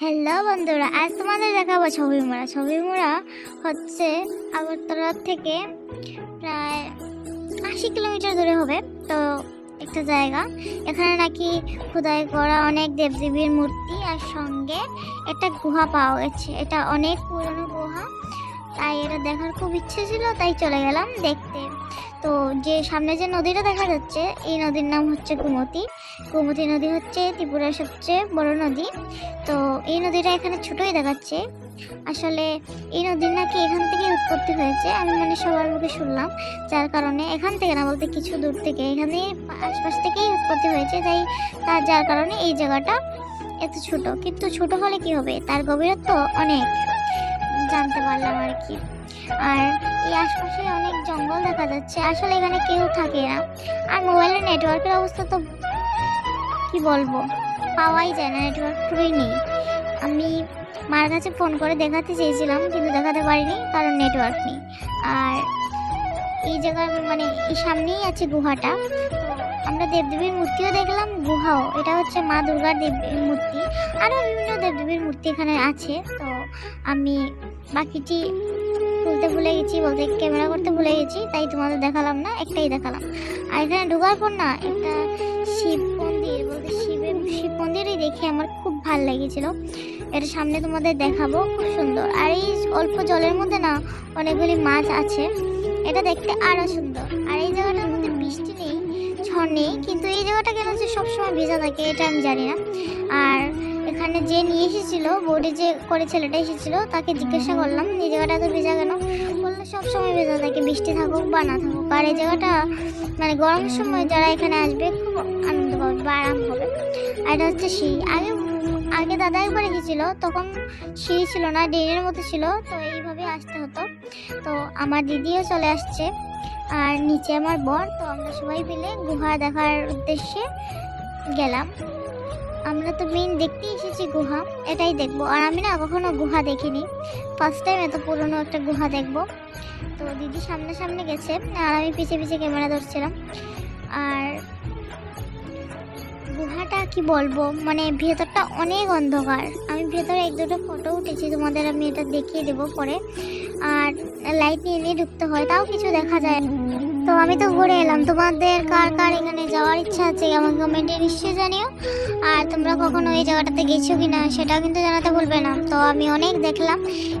Hello বন্ধুরা। আজ তোমাদের দেখাবো ছবি মোড়া। ছবি মোড়া হচ্ছে আগরতলা থেকে প্রায় আশি কিলোমিটার দূরে হবে, তো একটা জায়গা। এখানে নাকি খোদাই করা অনেক দেবদেবীর মূর্তি আর সঙ্গে একটা গুহা পাওয়া গেছে। এটা অনেক পুরনো গুহা, তাই এটা দেখার খুব ইচ্ছে ছিল, তাই চলে গেলাম দেখতে। তো যে সামনে যে নদীটা দেখা যাচ্ছে, এই নদীর নাম হচ্ছে কুমতি। কুমতি নদী হচ্ছে ত্রিপুরার সবচেয়ে বড় নদী। তো এই নদীটা এখানে ছোটই দেখাচ্ছে। আসলে এই নদীর নাকি এখান থেকে উৎপত্তি হয়েছে, আমি মানে সবার মুখে শুনলাম। যার কারণে এখান থেকে না বলতে কিছু দূর থেকে এখানে আশপাশ থেকেই উৎপত্তি হয়েছে। তাই তার যার কারণে এই জায়গাটা এত ছোট। কিন্তু ছোট হলে কি হবে? তার গভীরত্ব অনেক। জানতে পারলাম আর কি। আর এই আশপাশে অনেক জঙ্গল দেখা যাচ্ছে। আসলে এখানে কেউ থাকে না। আর মোবাইলের নেটওয়ার্কের অবস্থা তো কি বলব? পাওয়াই যায় না নেটওয়ার্ক পুরোই নেই। আমি মার কাছে ফোন করে দেখাতে চেয়েছিলাম, কিন্তু দেখাতে পারিনি, কারণ নেটওয়ার্ক নেই। আর এই জায়গার মানে এই সামনেই আছে গুহাটা। আমরা দেবদেবীর মূর্তিও দেখলাম, গুহাও। এটা হচ্ছে মা দুর্গার দেব মূর্তি। আরও বিভিন্ন দেবদেবীর মূর্তি এখানে আছে। তো আমি বাকিটি তুলতে ভুলে গেছি, বলতে ক্যামেরা করতে ভুলে গেছি, তাই তোমাদের দেখালাম না, একটাই দেখালাম। আর এখানে ঢোকার পর না, একটা শিব মন্দির, বলতে শিবের শিব মন্দিরই দেখে আমার খুব ভালো লেগেছিল। এটা সামনে তোমাদের দেখাবো, খুব সুন্দর। আর এই অল্প জলের মধ্যে না, অনেকগুলি মাছ আছে। এটা দেখতে আরও সুন্দর। আর এই জায়গাটার মধ্যে বৃষ্টি নেই, ঝড় নেই, কিন্তু এই জায়গাটা কেন যে সবসময় ভেজা থাকে, এটা আমি জানি না। আর এখানে যে নিয়ে এসেছিল বোর্ডে যে করে ছেলেটা এসেছিল, তাকে জিজ্ঞাসা করলাম, এই জায়গাটা তো ভেজা কেন? বলল সবসময় ভেজা থাকে, বৃষ্টি থাকুক বা না থাকুক। আর এই জায়গাটা মানে গরমের সময় যারা এখানে আসবে, খুব আনন্দ পাবে বা আরাম হবে আর এটা হচ্ছে সিঁড়ি। আগে আগে দাদা একবার গেছিল তখন সিঁড়ি ছিল না, ড্রেনের মতো ছিল, তো এইভাবে আসতে হতো। তো আমার দিদিও চলে আসছে, আর নিচে আমার বর, তো আমরা সবাই মিলে গুহা দেখার উদ্দেশ্যে গেলাম। আমরা তো মেইন দেখতে এসেছি গুহা, এটাই দেখব। আর আমি না কখনো গুহা দেখিনি। ফার্স্ট টাইম এত পুরনো একটা গুহা দেখব। তো দিদি সামনে সামনে গেছে, আর আমি পিছে পিছে ক্যামেরা ধরছিলাম। আর গুহাটা কি বলব? মানে ভেতরটা অনেক অন্ধকার। আমি ভেতরে এক দুটো ফটো উঠেছি, তোমাদের আমি এটা দেখিয়ে দেবো পরে। আর লাইট নিয়ে নিয়ে ঢুকতে হয়, তাও কিছু দেখা যায় না। তো আমি তো ঘুরে এলাম। তোমাদের কার কার এখানে যাওয়ার ইচ্ছা আছে এমন কমেন্টে নিশ্চয়ই জানিও। আর তোমরা কখনো এই জায়গাটাতে গেছো কি না সেটাও কিন্তু জানাতে ভুলবে না। তো আমি অনেক দেখলাম,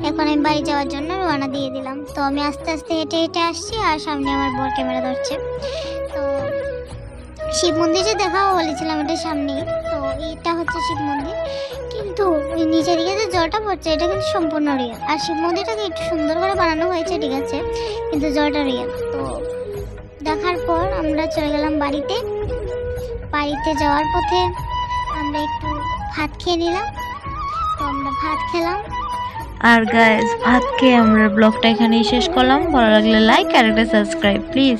এখন আমি বাড়ি যাওয়ার জন্য রওনা দিয়ে দিলাম। তো আমি আস্তে আস্তে হেঁটে হেঁটে আসছি আর সামনে আমার বর ক্যামেরা ধরছে। তো শিব মন্দির যে দেখাও বলেছিলাম এটা সামনেই। তো এটা হচ্ছে শিব মন্দির। কিন্তু নিচের দিকে যে জলটা পড়ছে, এটা কিন্তু সম্পূর্ণ রিয়েল আর শিব মন্দিরটাকে একটু সুন্দর করে বানানো হয়েছে, ঠিক আছে? কিন্তু জলটা রিয়েল তো দেখার পর আমরা চলে গেলাম বাড়িতে। বাড়িতে যাওয়ার পথে আমরা একটু ভাত খেয়ে নিলাম। তো আমরা ভাত খেলাম। আর গাইজ ভাত খেয়ে আমরা ব্লগটা এখানেই শেষ করলাম। ভালো লাগলে লাইক আর একটা সাবস্ক্রাইব প্লিজ